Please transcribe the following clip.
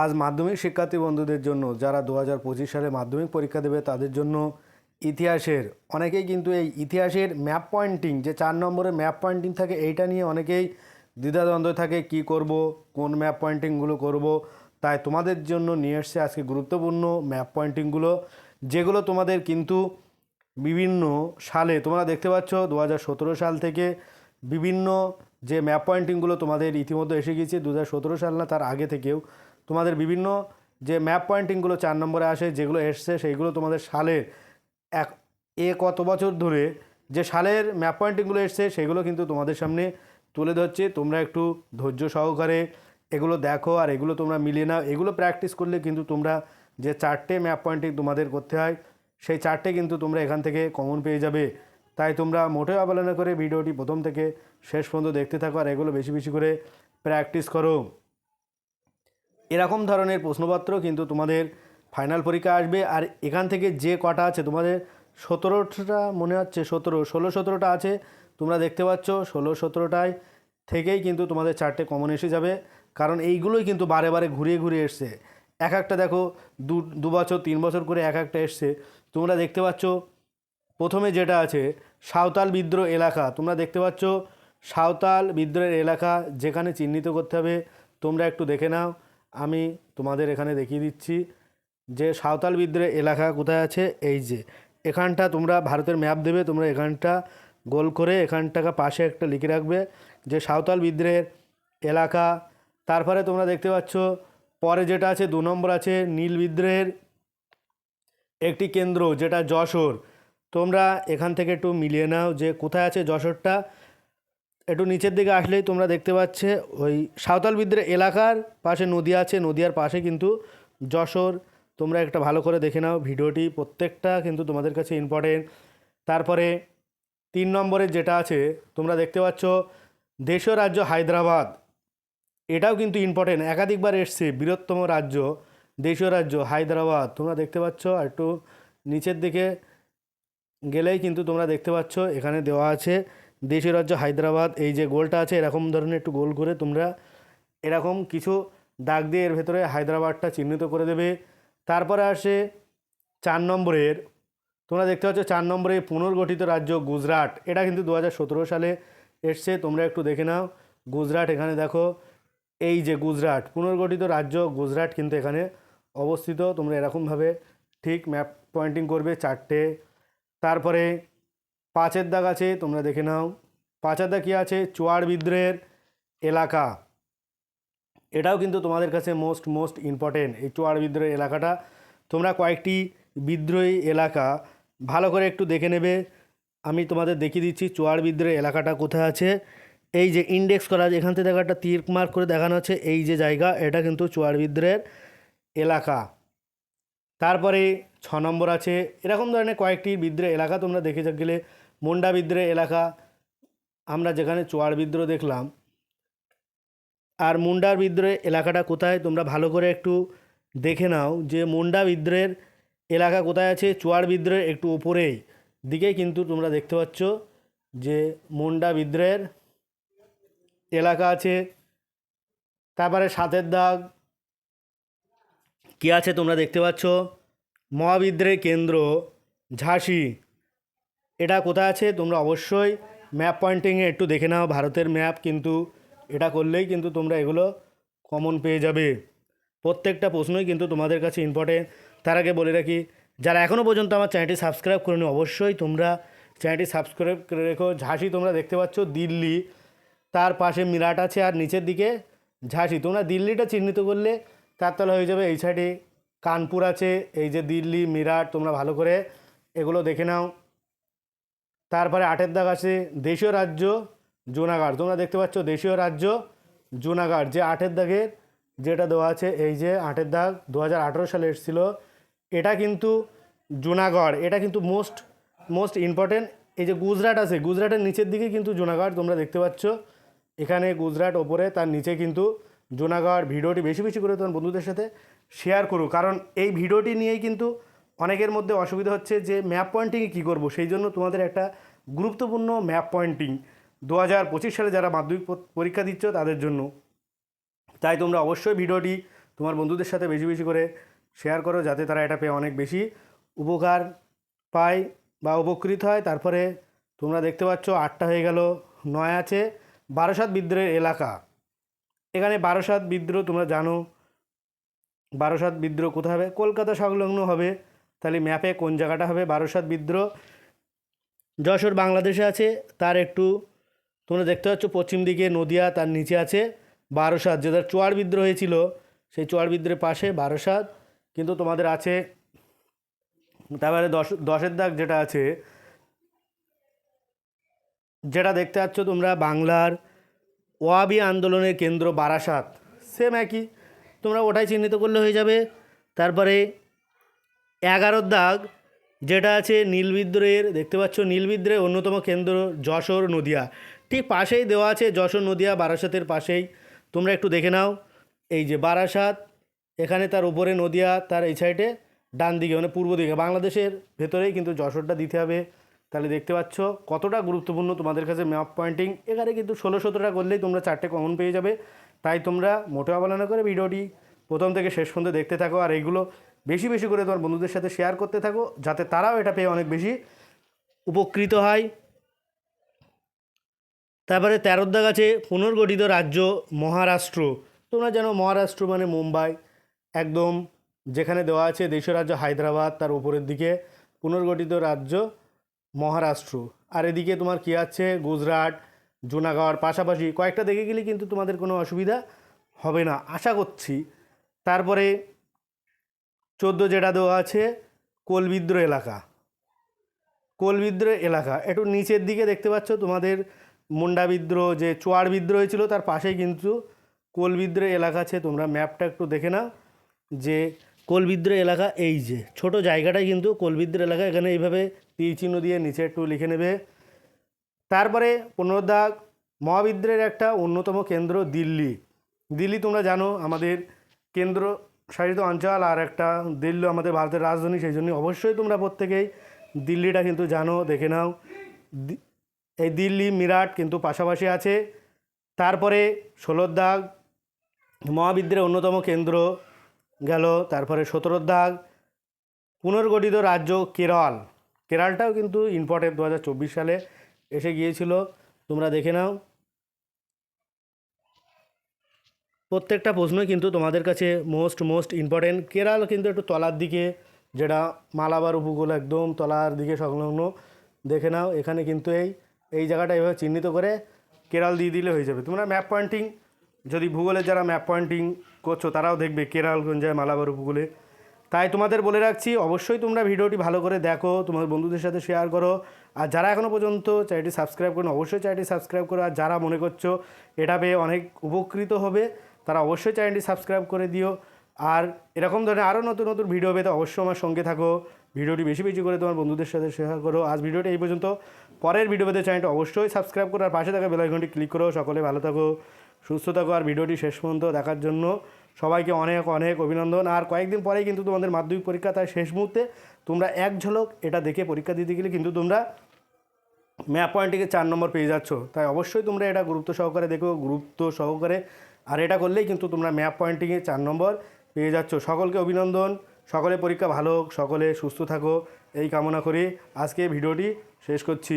আজ মাধ্যমিক শিক্ষার্থী বন্ধুদের জন্য, যারা দু হাজার পঁচিশ সালে মাধ্যমিক পরীক্ষা দেবে, তাদের জন্য ইতিহাসের, অনেকেই কিন্তু এই ইতিহাসের ম্যাপ পয়েন্টিং, যে চার নম্বরে ম্যাপ পয়েন্টিং থাকে, এইটা নিয়ে অনেকেই দ্বিধাদ্বন্দ্ব থাকে, কি করব, কোন ম্যাপ পয়েন্টিংগুলো করব। তাই তোমাদের জন্য নিয়ে এসছে আজকে গুরুত্বপূর্ণ ম্যাপ পয়েন্টিংগুলো, যেগুলো তোমাদের কিন্তু বিভিন্ন সালে, তোমরা দেখতে পাচ্ছ দু হাজার সতেরো সাল থেকে বিভিন্ন যে ম্যাপ পয়েন্টিংগুলো তোমাদের ইতিমধ্যে এসে গিয়েছে দু হাজার সতেরো সাল না, তার আগে থেকেও তোমাদের বিভিন্ন যে ম্যাপ পয়েন্টিংগুলো চার নম্বরে আসে, যেগুলো এসছে, সেইগুলো তোমাদের সালের এক, এ কত বছর ধরে যে সালের ম্যাপ পয়েন্টিংগুলো এসছে, সেগুলো কিন্তু তোমাদের সামনে তুলে ধরছে। তোমরা একটু ধৈর্য সহকারে এগুলো দেখো আর এগুলো তোমরা মিলিয়ে নাও। এগুলো প্র্যাকটিস করলে কিন্তু তোমরা যে চারটে ম্যাপ পয়েন্টিং তোমাদের করতে হয়, সেই চারটে কিন্তু তোমরা এখান থেকে কমন পেয়ে যাবে। তাই তোমরা মোটেও অবহেলনা করে ভিডিওটি প্রথম থেকে শেষ পর্যন্ত দেখতে থাকো আর এগুলো বেশি বেশি করে প্র্যাকটিস করো। এরকম ধরনের প্রশ্নপত্র কিন্তু তোমাদের ফাইনাল পরীক্ষা আসবে। আর এখান থেকে যে কটা আছে, তোমাদের সতেরোটা মনে হচ্ছে, সতেরো, ষোলো, সতেরোটা আছে। তোমরা দেখতে পাচ্ছ, ষোলো, সতেরোটায় থেকেই কিন্তু তোমাদের চারটে কমন এসে যাবে। কারণ এইগুলোই কিন্তু বারে বারে ঘুরিয়ে ঘুরিয়ে এসছে। এক একটা দেখো, দু দু বছর, তিন বছর করে এক একটা এসছে। তোমরা দেখতে পাচ্ছ, প্রথমে যেটা আছে, সাঁওতাল বিদ্রোহ এলাকা। তোমরা দেখতে পাচ্ছ, সাঁওতাল বিদ্রোহের এলাকা যেখানে চিহ্নিত করতে হবে। তোমরা একটু দেখে নাও। আমি তোমাদের এখানে দেখিয়ে দিচ্ছি যে সাঁওতাল বিদ্রোহের এলাকা কোথায় আছে? এই যে, এখানটা তোমরা ভারতের ম্যাপ দেবে, তোমরা এখানটা গোল করে এখানটাকে পাশে একটা লিখে রাখবে যে সাঁওতাল বিদ্রোহের এলাকা। তারপরে তোমরা দেখতে পাচ্ছ, পরে যেটা আছে, দু নম্বর আছে নীল বিদ্রোহের একটি কেন্দ্র, যেটা যশোর। তোমরা এখান থেকে একটু মিলিয়ে নাও যে কোথায় আছে যশোরটা। একটু নিচের দিকে আসলেই তোমরা দেখতে পাচ্ছে ওই সাঁওতাল বিদ্রোহ এলাকার পাশে নদী আছে, নদীয়ার পাশে কিন্তু যশোর। তোমরা একটা ভালো করে দেখে নাও ভিডিওটি, প্রত্যেকটা কিন্তু তোমাদের কাছে ইম্পর্টেন্ট তারপরে তিন নম্বরে যেটা আছে, তোমরা দেখতে পাচ্ছ দেশীয় রাজ্য হায়দ্রাবাদ। এটাও কিন্তু ইম্পর্টেন্ট একাধিকবার এসছে, বৃহত্তম রাজ্য, দেশীয় রাজ্য হায়দ্রাবাদ। তোমরা দেখতে পাচ্ছ, আর একটু নিচের দিকে গেলেই কিন্তু তোমরা দেখতে পাচ্ছ, এখানে দেওয়া আছে দেশীয় রাজ্য হায়দ্রাবাদ, এই যে গোলটা আছে, এরকম ধরনের একটু গোল করে তোমরা এরকম কিছু দাগ দিয়ে এর ভেতরে হায়দ্রাবাদটা চিহ্নিত করে দেবে। তারপরে আসে চার নম্বরের, তোমরা দেখতে পাচ্ছ চার নম্বরে পুনর্গঠিত রাজ্য গুজরাট, এটা কিন্তু দু হাজার সতেরো সালে এসছে, তোমরা একটু দেখে নাও। গুজরাট এখানে দেখো, এই যে গুজরাট, পুনর্গঠিত রাজ্য গুজরাট কিন্তু এখানে অবস্থিত, তোমরা এরকমভাবে ঠিক ম্যাপ পয়েন্টিং করবে চারটে। তারপরে পাঁচের দাগ আছে, তোমরা দেখে নাও। পাঁচের দাগ কী আছে? চুয়াড় বিদ্রোহের এলাকা। এটাও কিন্তু তোমাদের কাছে মোস্ট মোস্ট ইম্পর্টেন্ট এই চুয়াড় বিদ্রোহের এলাকাটা। তোমরা কয়েকটি বিদ্রোহী এলাকা ভালো করে একটু দেখে নেবে। আমি তোমাদের দেখিয়ে দিচ্ছি চুয়াড় বিদ্রোহের এলাকাটা কোথায় আছে। এই যে ইন্ডেক্স করা আছে, এখান থেকে দেখো একটা তীর মার্ক করে দেখানো আছে এই যে জায়গা, এটা কিন্তু চুয়াড় বিদ্রোহের এলাকা। তারপরে ছ নম্বর আছে, এরকম ধরনের কয়েকটি বিদ্রোহ এলাকা তোমরা দেখে গেলে মুন্ডা বিদ্রোহ এলাকা। আমরা যেখানে চুয়াড় বিদ্রোহ দেখলাম। আর মুন্ডার বিদ্রোহের এলাকাটা কোথায়? তোমরা ভালো করে একটু দেখে নাও যে মুন্ডা বিদ্রোহের এলাকা কোথায় আছে? চুয়াড় বিদ্রোহের একটু উপরেই। দিকেই কিন্তু তোমরা দেখতে পাচ্ছ যে মুন্ডা বিদ্রোহের এলাকা আছে। তারপরে সাতের দাগ। কী আছে তোমরা দেখতে পাচ্ছ? মহাবিদ্রের কেন্দ্র ঝাঁসি। এটা কোথায় আছে? তোমরা অবশ্যই ম্যাপ পয়েন্টিংয়ে একটু দেখে নাও। ভারতের ম্যাপ কিন্তু এটা করলেই কিন্তু তোমরা এগুলো কমন পেয়ে যাবে। প্রত্যেকটা প্রশ্নই কিন্তু তোমাদের কাছে ইম্পর্টেন্ট তার আগে বলে রাখি, যারা এখনও পর্যন্ত আমার চ্যানেলটি সাবস্ক্রাইব করেনি, অবশ্যই তোমরা চ্যানেলটি সাবস্ক্রাইব করে রেখো। ঝাঁসি তোমরা দেখতে পাচ্ছ, দিল্লি। তার পাশে মিরাট আছে আর নিচের দিকে ঝাঁসি। তোমরা দিল্লিটা চিহ্নিত করলে তার তলা হয়ে যাবে এই সাইডে কানপুর আছে, এই যে দিল্লি, মিরাট, তোমরা ভালো করে এগুলো দেখে নাও। তারপরে আটের দাগ আছে দেশীয় রাজ্য, জুনাগড়। তোমরা দেখতে পাচ্ছ দেশীয় রাজ্য, জুনাগড়। যে আটের দাগের যেটা দেওয়া আছে, এই যে আটের দাগ দু হাজার আঠেরো সালে এসেছিল, এটা কিন্তু জুনাগড়। এটা কিন্তু মোস্ট মোস্ট ইম্পর্টেন্ট। এই যে গুজরাট আছে, গুজরাটের নিচের দিকে কিন্তু জুনাগড়, তোমরা দেখতে পাচ্ছ। এখানে গুজরাট ওপরে, তার নিচে কিন্তু জুনাগড়। ভিডিওটি বেশি বেশি করে তোমার বন্ধুদের সাথে শেয়ার করো। কারণ এই ভিডিওটি নিয়েই কিন্তু অনেকের মধ্যে অসুবিধা হচ্ছে যে ম্যাপ পয়েন্টিংয়ে কী করব? সেই জন্য তোমাদের একটা গুরুত্বপূর্ণ ম্যাপ পয়েন্টিং দু হাজার পঁচিশ সালে যারা মাধ্যমিক পরীক্ষা দিচ্ছ তাদের জন্য। তাই তোমরা অবশ্যই ভিডিওটি তোমার বন্ধুদের সাথে বেশি বেশি করে শেয়ার করো যাতে তারা এটা পেয়ে অনেক বেশি উপকার পায় বা উপকৃত হয়। তারপরে তোমরা দেখতে পাচ্ছ আটটা হয়ে গেল, নয় আছে। বারাসাত বিদ্রোহের এলাকা। এখানে বারাসাত বিদ্রোহ তোমরা জানো। বারাসাত বিদ্রোহ কোথায় হবে? কলকাতা সংলগ্ন হবে। তাহলে ম্যাপে কোন জায়গাটা হবে? বারাসাত বিদ্রোহ। যশোর বাংলাদেশে আছে, তার একটু তোমরা দেখতে পাচ্ছ, পশ্চিম দিকে নদিয়া, তার নিচে আছে বারাসাত। যেটা চোয়ার বিদ্রোহ হয়েছিল, সেই চোয়ার বিদ্রোহের পাশে বারাসাত। কিন্তু তোমাদের আছে, তারপরে দশ, দশের দাগ যেটা আছে, যেটা দেখতে পাচ্ছ তোমরা, বাংলার ওয়াবি আন্দোলনের কেন্দ্র বারাসাত। সেম একই। তোমরা ওটাই চিহ্নিত করলে হয়ে যাবে। তারপরে এগারোর দাগ, যেটা আছে নীল বিদ্রোহের, দেখতে পাচ্ছ নীল বিদ্রোহের অন্যতম কেন্দ্র যশোর নদিয়া। ঠিক পাশেই দেওয়া আছে যশোর নদিয়া, বারাসাতের পাশেই। তোমরা একটু দেখে নাও। এই যে বারাসাত, এখানে তার উপরে নদিয়া, তার এই সাইডে ডান দিকে মানে পূর্ব দিকে। বাংলাদেশের ভেতরেই কিন্তু যশোরটা দিতে হবে। তাহলে দেখতে পাচ্ছ কতটা গুরুত্বপূর্ণ তোমাদের কাছে ম্যাপ পয়েন্টিং এখানে কিন্তু ষোলো সতেরোটা করলেই তোমরা চারটে কমন পেয়ে যাবে। তাই তোমরা মোটেও অবহেলনা করে ভিডিওটি প্রথম থেকে শেষ পর্যন্ত দেখতে থাকো। আর এইগুলো বেশি বেশি করে তোমার বন্ধুদের সাথে শেয়ার করতে থাকো, যাতে তারাও এটা পেয়ে অনেক বেশি উপকৃত হয়। তারপরে তেরোর দাগ আছে, পুনর্গঠিত রাজ্য মহারাষ্ট্র। তোমরা জানো মহারাষ্ট্র মানে মুম্বাই। একদম যেখানে দেওয়া আছে দেশীয় রাজ্য হায়দ্রাবাদ, তার উপরের দিকে পুনর্গঠিত রাজ্য মহারাষ্ট্র। আর এদিকে তোমার কী আছে? গুজরাট, জুনাগড়, পাশাপাশি কয়েকটা দেখে গেলে কিন্তু তোমাদের কোনো অসুবিধা হবে না। আশা করছি। তারপরে চোদ্দ যেটা দেওয়া আছে, কোলবিদ্র এলাকা। কোলবিদ্রোহ এলাকা। একটু নিচের দিকে দেখতে পাচ্ছ, তোমাদের মুন্ডা বিদ্রোহ যে চোয়ার বিদ্রোহ হয়েছিল, তার পাশে কিন্তু কোলবিদ্রোহ এলাকা আছে। তোমরা ম্যাপটা একটু দেখে নাও, যে কোলবিদ্রোহ এলাকা এই যে। ছোট জায়গাটাই কিন্তু কোলবিদ্রোহ এলাকা। এখানে এইভাবে তীর চিহ্ন দিয়ে নিচে একটু লিখে নেবে। তারপরে পনেরো দাগ মহাবিদ্রের একটা অন্যতম কেন্দ্র দিল্লি। দিল্লি তোমরা জানো, আমাদের কেন্দ্র শাসিত অঞ্চল আর একটা দিল্লি আমাদের ভারতের রাজধানী, সেই জন্য অবশ্যই তোমরা প্রত্যেকেই দিল্লিটা কিন্তু জানো, দেখে নাও। এই দিল্লি, মিরাট কিন্তু পাশাপাশি আছে। তারপরে ষোলোর দাগ মহাবিদ্রের অন্যতম কেন্দ্র গেল, তারপরে সতেরোর দাগ, পুনর্গঠিত রাজ্য কেরল। কেরলটাও কিন্তু ইম্পর্টেন্ট দু হাজার চব্বিশ সালে এসে গিয়েছিল, তোমরা দেখে নাও। প্রত্যেকটা প্রশ্নই কিন্তু তোমাদের কাছে মোস্ট মোস্ট ইম্পর্টেন্ট কেরাল কিন্তু একটু তলার দিকে, যেটা মালাবার উপকূল একদম তলার দিকে সংলগ্ন। দেখে নাও, এখানে কিন্তু এই এই জায়গাটা এভাবে চিহ্নিত করে কেরাল দিয়ে দিলে হয়ে যাবে। তোমরা ম্যাপ পয়েন্টিং যদি ভূগোলের যারা ম্যাপ পয়েন্টিং করছ, তারাও দেখবে কেরাল কোন মালাবার উপকূলে। তাই তোমাদের বলে রাখছি, অবশ্যই তোমরা ভিডিওটি ভালো করে দেখো তোমার বন্ধুদের সাথে শেয়ার করো। আর যারা এখনও পর্যন্ত চ্যানেলটি সাবস্ক্রাইব করো অবশ্যই চ্যানেলটি সাবস্ক্রাইব করো। আর যারা মনে করছ এটা পেয়ে অনেক উপকৃত হবে তারা অবশ্যই চ্যানেলটি সাবস্ক্রাইব করে দিও। আর এরকম ধরনের আরও নতুন নতুন ভিডিও পেতে অবশ্যই আমার সঙ্গে থাকো। ভিডিওটি বেশি বেশি করে তোমার বন্ধুদের সাথে শেয়ার করো। আজ ভিডিওটি এই পর্যন্ত। পরের ভিডিও পেতে চ্যানেলটি অবশ্যই সাবস্ক্রাইব করো। আর পাশে থাকা বেলাইকনটি ক্লিক করো। সকলে ভালো থাকো, সুস্থ থাকো। আর ভিডিওটি শেষ পর্যন্ত দেখার জন্য সবাইকে অনেক অনেক অভিনন্দন। আর কয়েকদিন পরেই কিন্তু তোমাদের মাধ্যমিক পরীক্ষা তাই শেষ মুহূর্তে। তোমরা এক ঝলক এটা দেখে পরীক্ষা দিতে গেলে কিন্তু তোমরা ম্যাপ পয়েন্টটিকে চার নম্বর পেয়ে যাচ্ছ। তাই অবশ্যই তোমরা এটা গুরুত্ব সহকারে দেখো। গুরুত্ব সহকারে আর এটা করলেই কিন্তু তোমরা ম্যাপ পয়েন্টিংয়ে চার নম্বর পেয়ে যাচ্ছ। সকলকে অভিনন্দন সকলে পরীক্ষা ভালো হোক, সকলে সুস্থ থাকো, এই কামনা করে আজকে ভিডিওটি শেষ করছি।